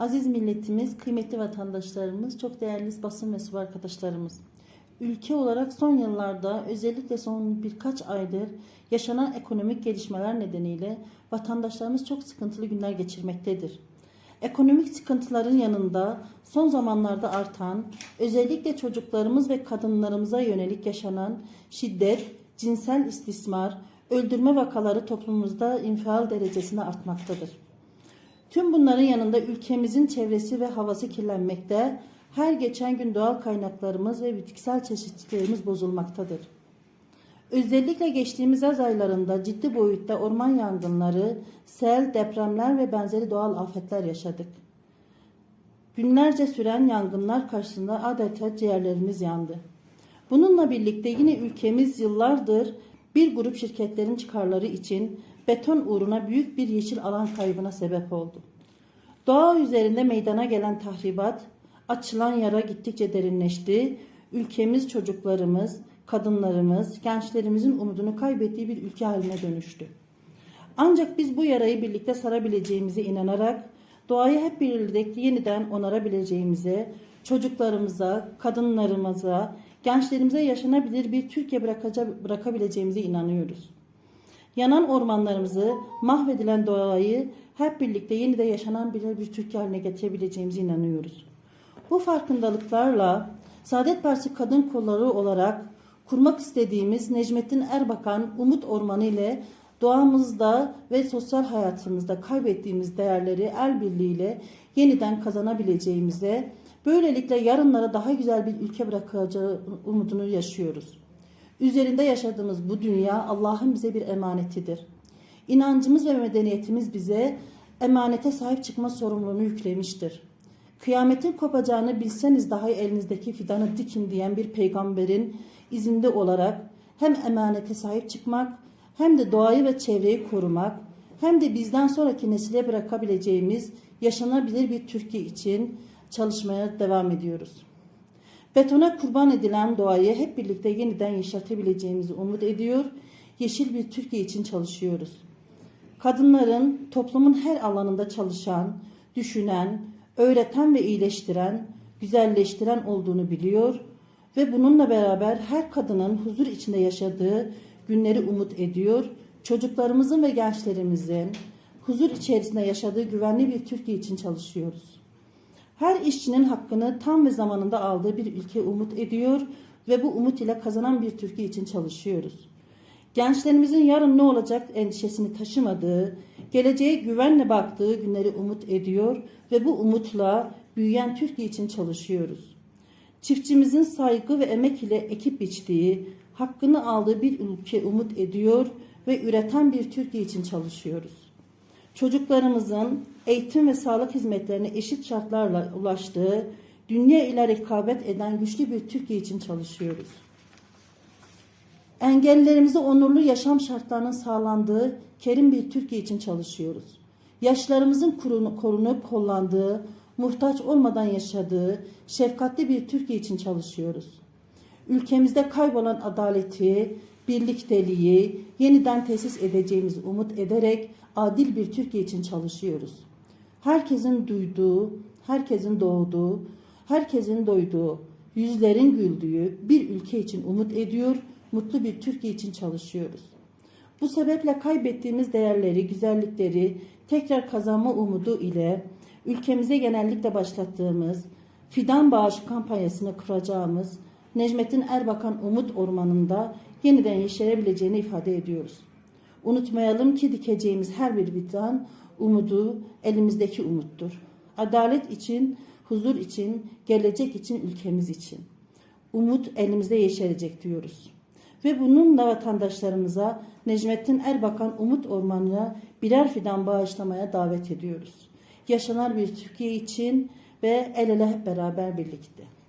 Aziz milletimiz, kıymetli vatandaşlarımız, çok değerli basın mensubu arkadaşlarımız. Ülke olarak son yıllarda özellikle son birkaç aydır yaşanan ekonomik gelişmeler nedeniyle vatandaşlarımız çok sıkıntılı günler geçirmektedir. Ekonomik sıkıntıların yanında son zamanlarda artan, özellikle çocuklarımız ve kadınlarımıza yönelik yaşanan şiddet, cinsel istismar, öldürme vakaları toplumumuzda infial derecesinde artmaktadır. Tüm bunların yanında ülkemizin çevresi ve havası kirlenmekte, her geçen gün doğal kaynaklarımız ve bitkisel çeşitliliklerimiz bozulmaktadır. Özellikle geçtiğimiz yaz aylarında ciddi boyutta orman yangınları, sel, depremler ve benzeri doğal afetler yaşadık. Günlerce süren yangınlar karşısında adeta ciğerlerimiz yandı. Bununla birlikte yine ülkemiz yıllardır bir grup şirketlerin çıkarları için beton uğruna büyük bir yeşil alan kaybına sebep oldu. Doğa üzerinde meydana gelen tahribat, açılan yara gittikçe derinleşti. Ülkemiz çocuklarımız, kadınlarımız, gençlerimizin umudunu kaybettiği bir ülke haline dönüştü. Ancak biz bu yarayı birlikte sarabileceğimize inanarak doğayı hep birlikte yeniden onarabileceğimize, çocuklarımıza, kadınlarımıza, gençlerimize yaşanabilir bir Türkiye bırakabileceğimize inanıyoruz. Yanan ormanlarımızı, mahvedilen doğayı hep birlikte yeniden yaşanan bir, bir Türkiye haline getirebileceğimize inanıyoruz. Bu farkındalıklarla Saadet Partisi Kadın Kolları olarak kurmak istediğimiz Necmettin Erbakan Umut Ormanı ile doğamızda ve sosyal hayatımızda kaybettiğimiz değerleri el birliğiyle yeniden kazanabileceğimize, böylelikle yarınlara daha güzel bir ülke bırakacağı umudunu yaşıyoruz. Üzerinde yaşadığımız bu dünya Allah'ın bize bir emanetidir. İnancımız ve medeniyetimiz bize emanete sahip çıkma sorumluluğunu yüklemiştir. Kıyametin kopacağını bilseniz dahi elinizdeki fidanı dikin diyen bir peygamberin izinde olarak hem emanete sahip çıkmak hem de doğayı ve çevreyi korumak hem de bizden sonraki nesile bırakabileceğimiz yaşanabilir bir Türkiye için çalışmaya devam ediyoruz. Betona kurban edilen doğayı hep birlikte yeniden yaşatabileceğimizi umut ediyor, yeşil bir Türkiye için çalışıyoruz. Kadınların toplumun her alanında çalışan, düşünen, öğreten ve iyileştiren, güzelleştiren olduğunu biliyor ve bununla beraber her kadının huzur içinde yaşadığı günleri umut ediyor. Çocuklarımızın ve gençlerimizin huzur içerisinde yaşadığı güvenli bir Türkiye için çalışıyoruz. Her işçinin hakkını tam ve zamanında aldığı bir ülke umut ediyor ve bu umut ile kazanan bir Türkiye için çalışıyoruz. Gençlerimizin yarın ne olacak endişesini taşımadığı, geleceğe güvenle baktığı günleri umut ediyor ve bu umutla büyüyen Türkiye için çalışıyoruz. Çiftçimizin saygı ve emek ile ekip biçtiği, hakkını aldığı bir ülke umut ediyor ve üreten bir Türkiye için çalışıyoruz. Çocuklarımızın eğitim ve sağlık hizmetlerine eşit şartlarla ulaştığı, dünya ile rekabet eden güçlü bir Türkiye için çalışıyoruz. Engellilerimize onurlu yaşam şartlarının sağlandığı kerim bir Türkiye için çalışıyoruz. Yaşlarımızın korunup, kollandığı, muhtaç olmadan yaşadığı şefkatli bir Türkiye için çalışıyoruz. Ülkemizde kaybolan adaleti, birlikteliği yeniden tesis edeceğimizi umut ederek adil bir Türkiye için çalışıyoruz. Herkesin duyduğu, herkesin doğduğu, herkesin doyduğu, yüzlerin güldüğü bir ülke için umut ediyor, mutlu bir Türkiye için çalışıyoruz. Bu sebeple kaybettiğimiz değerleri, güzellikleri tekrar kazanma umudu ile ülkemize genellikle başlattığımız fidan bağış kampanyasını kuracağımız Necmettin Erbakan Umut Ormanı'nda yeniden yeşerebileceğini ifade ediyoruz. Unutmayalım ki dikeceğimiz her bir fidan umudu elimizdeki umuttur. Adalet için, huzur için, gelecek için, ülkemiz için. Umut elimizde yeşerecek diyoruz. Ve bununla vatandaşlarımıza Necmettin Erbakan Umut Ormanı'na birer fidan bağışlamaya davet ediyoruz. Yaşanar bir Türkiye için ve el ele hep beraber birlikte.